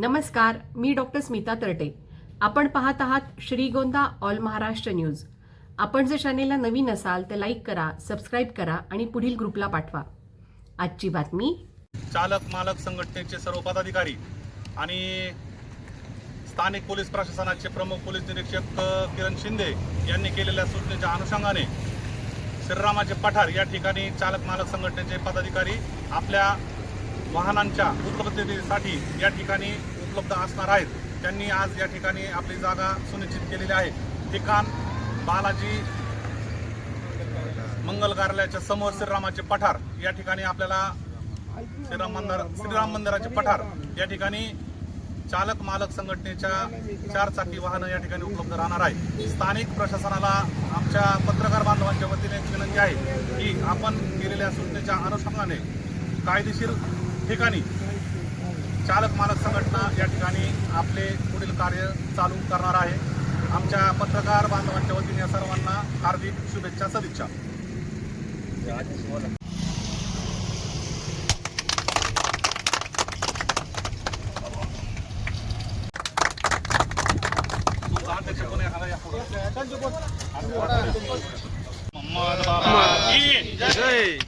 नमस्कार मी डॉक्टर स्मिता तरटे. आपण पाहत आहात श्रीगोंदा ऑल महाराष्ट्र न्यूज. आपण जर चॅनेलला नवीन असाल तर लाईक करा सबस्क्राईब करा आणि पुढील ग्रुपला पाठवा. आजची बातमी. चालक मालक संघटनेचे सर्व पदाधिकारी आणि स्थानिक पोलीस प्रशासनाचे प्रमुख पोलीस निरीक्षक किरण शिंदे यांनी केलेल्या सूचनेच्या अनुषंगाने श्रीरामाचे पठार या ठिकाणी चालक मालक संघटनेचे पदाधिकारी आपल्या वाहनांच्या उपलब्धतेसाठी या ठिकाणी उपलब्ध असणार आहेत. त्यांनी आज या ठिकाणी आपली जागा सुनिश्चित केलेली आहे. ठिकाण बालाजी मंगल कार्यालयाच्या समोर श्रीरामाचे पठार या ठिकाणी आपल्याला श्रीराम मंदिर श्रीराम मंदिराचे पठार या ठिकाणी चालक मालक संघटनेच्या चार चाकी वाहनं या ठिकाणी उपलब्ध राहणार आहे. स्थानिक प्रशासनाला आमच्या पत्रकार बांधवांच्या वतीने एक विनंती आहे की आपण केलेल्या सूचनेच्या अनुषंगाने कायदेशीर ठिकाणी. चालक मालक संघटना या ठिकाणी आपले पुढील कार्य चालू करणार आहे. आमच्या पत्रकार बांधवांच्या वतीने या सर्वांना हार्दिक शुभेच्छा सदिच्छा. मोहम्मद जय.